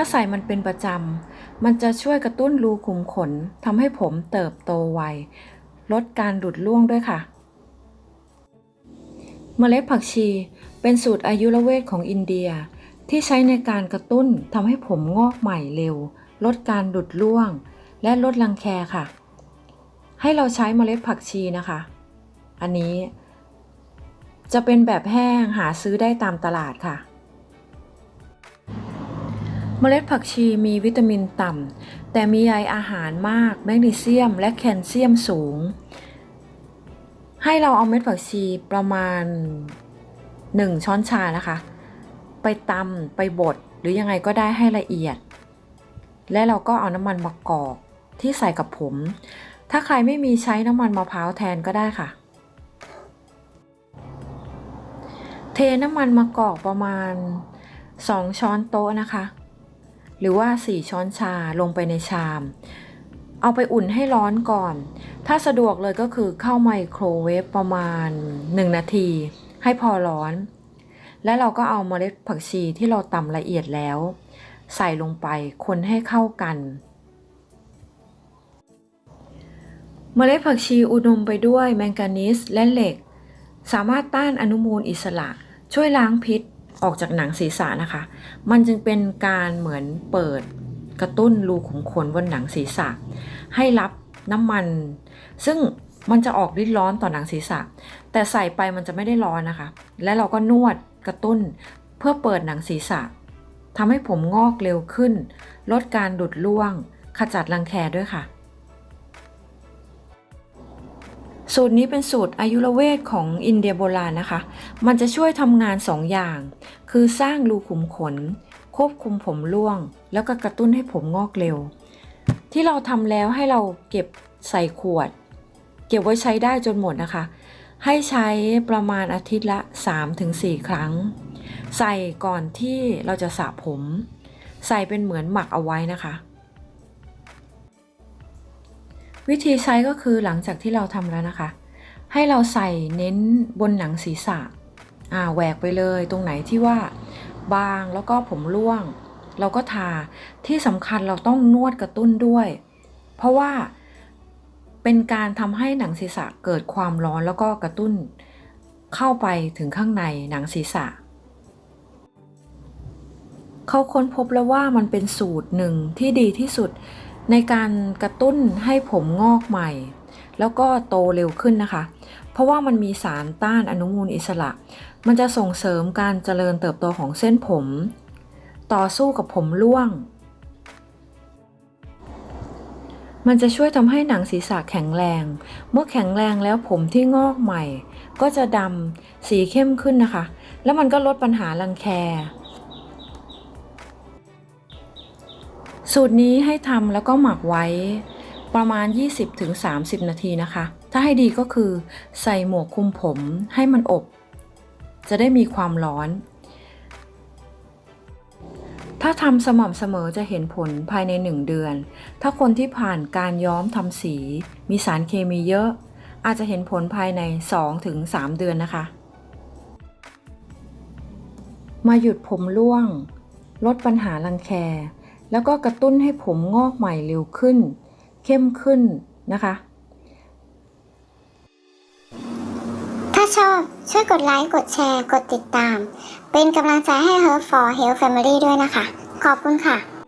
ถ้าใส่มันเป็นประจำ มันจะช่วยกระตุ้นรูขุมขนทำให้ผมเติบโตไว ลดการหลุดร่วงด้วยค่ะ เมล็ดผักชี เป็นสูตรอายุรเวทของอินเดีย ที่ใช้ในการกระตุ้นทำให้ผมงอกใหม่เร็ว ลดการหลุดร่วง และลดรังแคค่ะ ให้เราใช้เมล็ดผักชีนะคะ อันนี้ จะเป็นแบบแห้งหาซื้อได้ตามตลาดค่ะ เมล็ดผักชีมีวิตามินต่ำ แต่มีใยอาหารมาก แมกนีเซียม และแคลเซียมสูง ให้เราเอาเม็ดผักชีประมาณ 1 ช้อนชานะคะ ไปตำไปบดหรือยังไงก็ได้ให้ละเอียด และเราก็เอาน้ำมันมะกอกที่ใส่กับผม ถ้าใครไม่มีใช้น้ำมันมะพร้าวแทนก็ได้ค่ะ เทน้ำมันมะกอกประมาณ 2 ช้อนโต๊ะนะคะ หรือว่า 4 ช้อนชาลงไปในชาม เอาไปอุ่นให้ร้อนก่อน ถ้าสะดวกเลยก็คือเข้าไมโครเวฟประมาณ 1 นาที ให้พอร้อน และเราก็เอาเมล็ดผักชีที่เราตำละเอียดแล้ว ใส่ลงไปคนให้เข้ากัน เมล็ดผักชีอุดมไปด้วยแมงกานีสและเหล็ก สามารถต้านอนุมูลอิสระ ช่วยล้างพิษ ออกจากหนังศีรษะนะคะ มันจึงเป็นการเหมือนเปิดกระตุ้นรูขุมขนบนหนังศีรษะ ให้รับน้ำมัน ซึ่งมันจะออกฤทธิ์ร้อนต่อหนังศีรษะ แต่ใส่ไปมันจะไม่ได้ร้อนนะคะ และเราก็นวดกระตุ้นเพื่อเปิดหนังศีรษะทำให้ผมงอกเร็วขึ้น ลดการดุดร่วง ขจัดรังแคด้วยค่ะ สูตรนี้เป็นสูตรอายุรเวทของอินเดียโบราณนะคะ มันจะช่วยทำงานสองอย่าง คือสร้างรูขุมขน ควบคุมผมร่วง แล้วก็กระตุ้นให้ผมงอกเร็ว ที่เราทำแล้วให้เราเก็บใส่ขวด เก็บไว้ใช้ได้จนหมดนะคะ ให้ใช้ประมาณอาทิตย์ละ 3-4 ครั้ง ใส่ก่อนที่เราจะสระผม ใส่เป็นเหมือนหมักเอาไว้นะคะ วิธีใช้ก็คือหลังจากที่เราทำแล้วนะคะ ให้เราใส่เน้นบนหนังศีรษะอ่าแหวกไปเลยตรงไหนที่ว่าบางแล้วก็ผมร่วง เราก็ทาที่สำคัญเราต้องนวดกระตุ้นด้วย เพราะว่าเป็นการทำให้หนังศีรษะเกิดความร้อนแล้วก็กระตุ้น เข้าไปถึงข้างในหนังศีรษะ เขาค้นพบแล้วว่ามันเป็นสูตรหนึ่งที่ดีที่สุด ในการกระตุ้นให้ผมงอกใหม่ แล้วก็โตเร็วขึ้นนะคะ เพราะว่ามันมีสารต้านอนุมูลอิสระ มันจะส่งเสริมการเจริญเติบโตของเส้นผม ต่อสู้กับผมร่วง มันจะช่วยทำให้หนังศีรษะแข็งแรง เมื่อแข็งแรงแล้วผมที่งอกใหม่ ก็จะดำสีเข้มขึ้นนะคะ แล้วมันก็ลดปัญหารังแค สูตรนี้ให้ทำแล้วก็หมักไว้ประมาณ 20-30 นาทีนะคะ ถ้าให้ดีก็คือ ใส่หมวกคลุมผมให้มันอบ จะได้มีความร้อน ถ้าทำสม่ำเสมอจะเห็นผลภายใน 1 เดือน ถ้าคนที่ผ่านการย้อมทำสี มีสารเคมีเยอะ อาจจะเห็นผลภายใน 2-3 เดือนนะคะ มาหยุดผมร่วง ลดปัญหารังแค แล้วก็กระตุ้นให้ผมงอกใหม่เร็วขึ้น เข้มขึ้นนะคะ ถ้าชอบช่วยกดไลค์ กดแชร์ กดติดตาม เป็นกำลังใจให้ Her for Health Family ด้วยนะคะ ขอบคุณค่ะ